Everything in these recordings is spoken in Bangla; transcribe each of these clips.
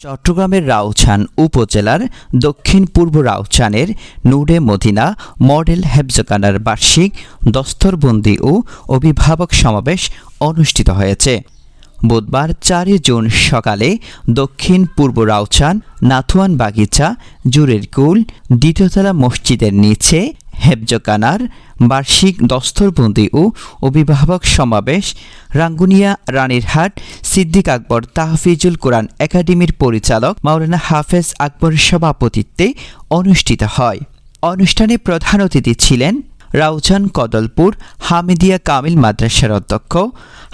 চট্টগ্রামের রাউছান উপজেলার দক্ষিণ পূর্ব রাউছানের নূরে মদিনা মডেল হেফজকানার বার্ষিক দস্তরবন্দি ও অভিভাবক সমাবেশ অনুষ্ঠিত হয়েছে। বুধবার চারই জুন সকালে দক্ষিণ পূর্ব রাউচান নাথুয়ান বাগিচা, জুরের কুল, দ্বিতীয়তলা মসজিদের নিচে হেফজকানার বার্ষিক দস্তরবন্দি ও অভিভাবক সমাবেশ রাঙ্গুনিয়া রানীরহাট সিদ্দিক আকবর তাহফিজুল কোরআন একাডেমির পরিচালক মাওলানা হাফেজ আকবরের সভাপতিত্বে অনুষ্ঠিত হয়। অনুষ্ঠানে প্রধান অতিথি ছিলেন রাউজান কদলপুর হামিদিয়া কামিল মাদ্রাসার অধ্যক্ষ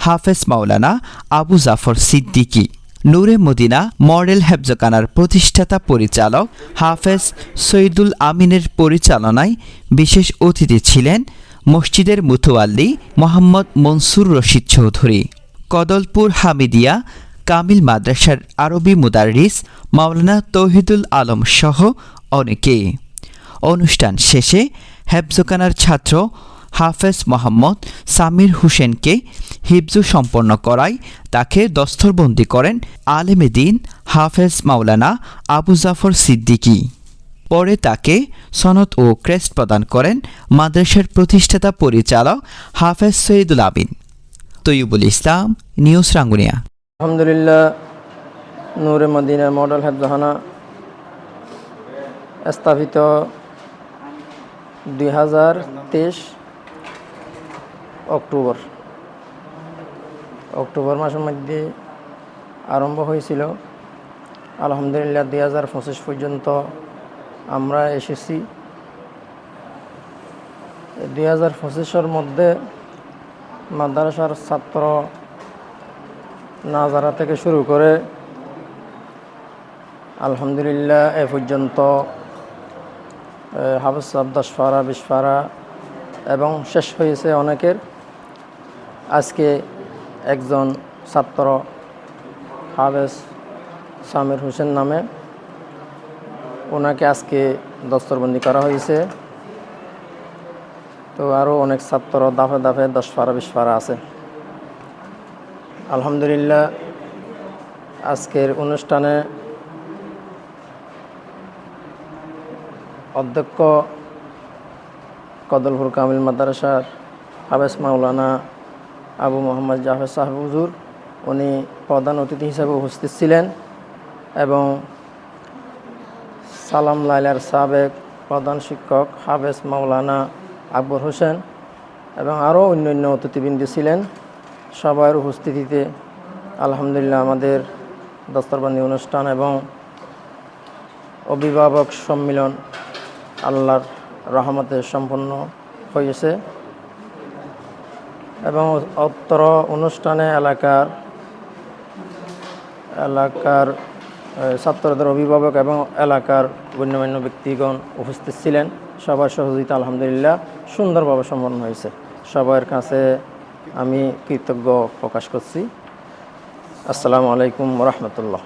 হাফেজ মাওলানা আবু জাফর সিদ্দিকী। নূরে মদিনা মডেল হেফজকানার প্রতিষ্ঠাতা পরিচালক হাফেজ সৈদুল আমিনের পরিচালনায় বিশেষ অতিথি ছিলেন মসজিদের মুথুয়াল্লি মোহাম্মদ মনসুর রশিদ চৌধুরী, কদলপুর হামিদিয়া কামিল মাদ্রাসার আরবি মুদারিস মাওলানা তৌহিদুল আলম সহ অনেকে। অনুষ্ঠান শেষে হেফজোকানার ছাত্র হাফেজ মোহাম্মদ সামির হোসেনকে হিফজু সম্পন্ন করায় তাকে দস্তরবন্দি করেন আলেমে দিন হাফেজ মাওলানা আবু জাফর সিদ্দিকী। পরে তাকে সনদ ও ক্রেস্ট প্রদান করেন মাদ্রাসার প্রতিষ্ঠাতা পরিচালক হাফেজ সৈয়দুল আবিন তৈয়বুল ইসলাম, নিউজ রাঙ্গুনিয়া। আলহামদুলিল্লাহ, নূরে মদিনা মডেল হেফজাহানা স্থাপিত দুই হাজার তেইশ অক্টোবর। অক্টোবর মাসের মধ্যে আরম্ভ হয়েছিল। আলহামদুলিল্লাহ দুই হাজার পঁচিশ পর্যন্ত আমরা এসেছি। দুই হাজার পঁচিশের মধ্যে মাদ্রাসার ছাত্র নাজারা থেকে শুরু করে আলহামদুলিল্লাহ এ পর্যন্ত হাফিজ সাহেব দশ ফারা, বিশ ফারা এবং শেষ হয়েছে অনেকের। আজকে একজন ছাত্র হাফেজ সামির হোসেন নামে। ওনাকে আজকে দস্তরবন্দি করা হয়েছে। তো আরও অনেক ছাত্র দাফে দাফে দশ ফারা বিশ ফারা আছে। আলহামদুলিল্লাহ, আজকের অনুষ্ঠানে অধ্যক্ষ কদলপুর কামিল মাদ্রাসার হাবেস মাওলানা আবু মোহাম্মদ জাফর সাহেব হুজুর, উনি প্রধান অতিথি হিসেবে উপস্থিত ছিলেন এবং সালাম লাইলার সাবেক প্রধান শিক্ষক হাফেজ মাওলানা আকবর হোসেন এবং আরও অন্যান্য অতিথিবৃন্দ ছিলেন। সবার উপস্থিতিতে আলহামদুলিল্লাহ আমাদের দস্তরবান্দি অনুষ্ঠান এবং অভিভাবক সম্মিলন আল্লাহর রহমতে সম্পন্ন হয়েছে। এবং উত্তর অনুষ্ঠানে এলাকার এলাকার ছাত্রদের অভিভাবক এবং এলাকার গণ্যমান্য ব্যক্তিগণ উপস্থিত ছিলেন। সবার সহযোগিতা আলহামদুলিল্লাহ সুন্দরভাবে সম্পন্ন হয়েছে। সবার কাছে আমি কৃতজ্ঞ প্রকাশ করছি। আসসালামু আলাইকুম রহমতুল্লাহ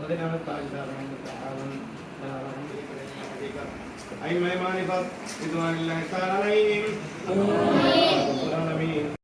முதலான தாய்தாரம் தாவன் ஐமயமானி பாத் இதுவானில்லை